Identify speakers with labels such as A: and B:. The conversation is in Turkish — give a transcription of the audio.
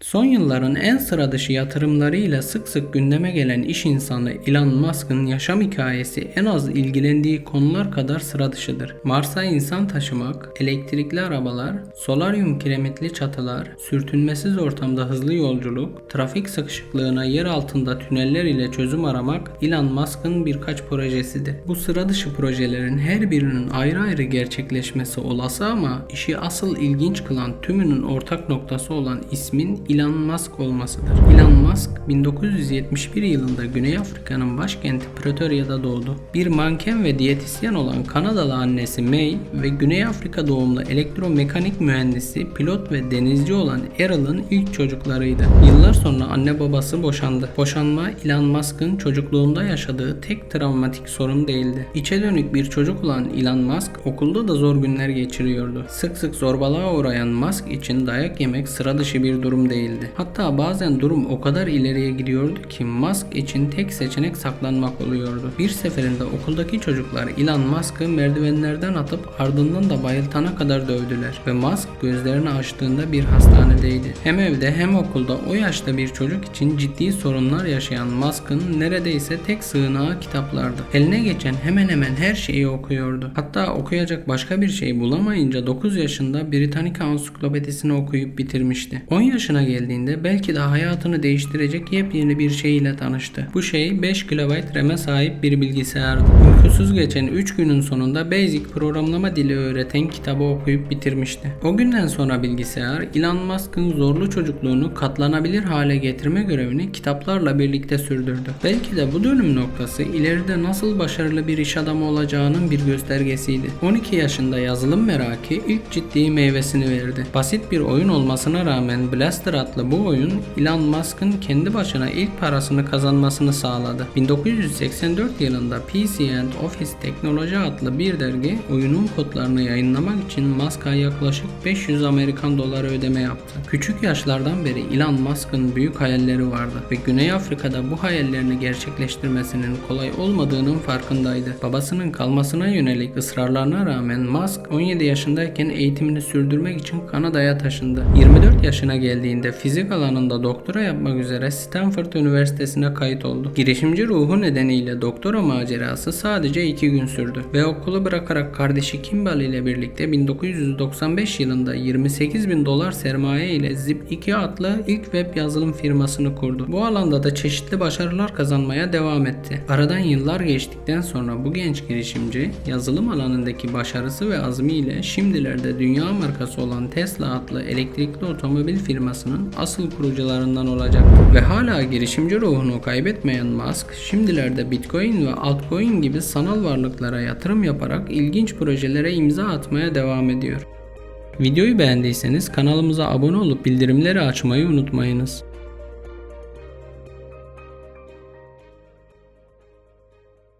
A: Son yılların en sıra dışı yatırımlarıyla sık sık gündeme gelen iş insanı Elon Musk'ın yaşam hikayesi en az ilgilendiği konular kadar sıra dışıdır. Mars'a insan taşımak, elektrikli arabalar, solaryum kiremitli çatılar, sürtünmesiz ortamda hızlı yolculuk, trafik sıkışıklığına yer altında tüneller ile çözüm aramak Elon Musk'ın birkaç projesidir. Bu sıra dışı projelerin her birinin ayrı ayrı gerçekleşmesi olası ama işi asıl ilginç kılan tümünün ortak noktası olan ismin Elon Musk olmasıdır. Elon Musk 1971 yılında Güney Afrika'nın başkenti Pretoria'da doğdu. Bir manken ve diyetisyen olan Kanadalı annesi May ve Güney Afrika doğumlu elektromekanik mühendisi, pilot ve denizci olan Errol'ın ilk çocuklarıydı. Yıllar sonra anne babası boşandı. Boşanma Elon Musk'ın çocukluğunda yaşadığı tek travmatik sorun değildi. İçe dönük bir çocuk olan Elon Musk okulda da zor günler geçiriyordu. Sık sık zorbalığa uğrayan Musk için dayak yemek sıra dışı bir durum değildi. Hatta bazen durum o kadar ileriye gidiyordu ki Musk için tek seçenek saklanmak oluyordu. Bir seferinde okuldaki çocuklar Elon Musk'ı merdivenlerden atıp ardından da bayıltana kadar dövdüler ve Musk gözlerini açtığında bir hastanedeydi. Hem evde hem okulda o yaşta bir çocuk için ciddi sorunlar yaşayan Musk'ın neredeyse tek sığınağı kitaplardı. Eline geçen hemen hemen her şeyi okuyordu. Hatta okuyacak başka bir şey bulamayınca 9 yaşında Britannica ansiklopedisini okuyup bitirmişti. 10 yaşına geldiğinde belki de hayatını değiştirecek yepyeni bir şey ile tanıştı. Bu şey 5 KB RAM'e sahip bir bilgisayardı. Uykusuz geçen 3 günün sonunda Basic programlama dili öğreten kitabı okuyup bitirmişti. O günden sonra bilgisayar Elon Musk'ın zorlu çocukluğunu katlanabilir hale getirme görevini kitaplarla birlikte sürdürdü. Belki de bu dönüm noktası ileride nasıl başarılı bir iş adamı olacağının bir göstergesiydi. 12 yaşında yazılım merakı ilk ciddi meyvesini verdi. Basit bir oyun olmasına rağmen Blaster adlı bu oyun Elon Musk'ın kendi başına ilk parasını kazanmasını sağladı. 1984 yılında PC and Office Teknoloji adlı bir dergi oyunun kodlarını yayınlamak için Musk'a yaklaşık 500 Amerikan doları ödeme yaptı. Küçük yaşlardan beri Elon Musk'ın büyük hayalleri vardı ve Güney Afrika'da bu hayallerini gerçekleştirmesinin kolay olmadığının farkındaydı. Babasının kalmasına yönelik ısrarlarına rağmen Musk 17 yaşındayken eğitimini sürdürmek için Kanada'ya taşındı. 24 yaşına geldiğinde fizik alanında doktora yapmak üzere Stanford Üniversitesi'ne kayıt oldu. Girişimci ruhu nedeniyle doktora macerası sadece 2 gün sürdü ve okulu bırakarak kardeşi Kimball ile birlikte 1995 yılında 28 bin dolar sermaye ile Zip2 adlı ilk web yazılım firmasını kurdu. Bu alanda da çeşitli başarılar kazanmaya devam etti. Aradan yıllar geçtikten sonra bu genç girişimci yazılım alanındaki başarısı ve azmiyle şimdilerde dünya markası olan Tesla adlı elektrikli otomobil firmasının asıl kurucularından olacak. Ve hala girişimci ruhunu kaybetmeyen Musk, şimdilerde Bitcoin ve altcoin gibi sanal varlıklara yatırım yaparak ilginç projelere imza atmaya devam ediyor. Videoyu beğendiyseniz kanalımıza abone olup bildirimleri açmayı unutmayınız.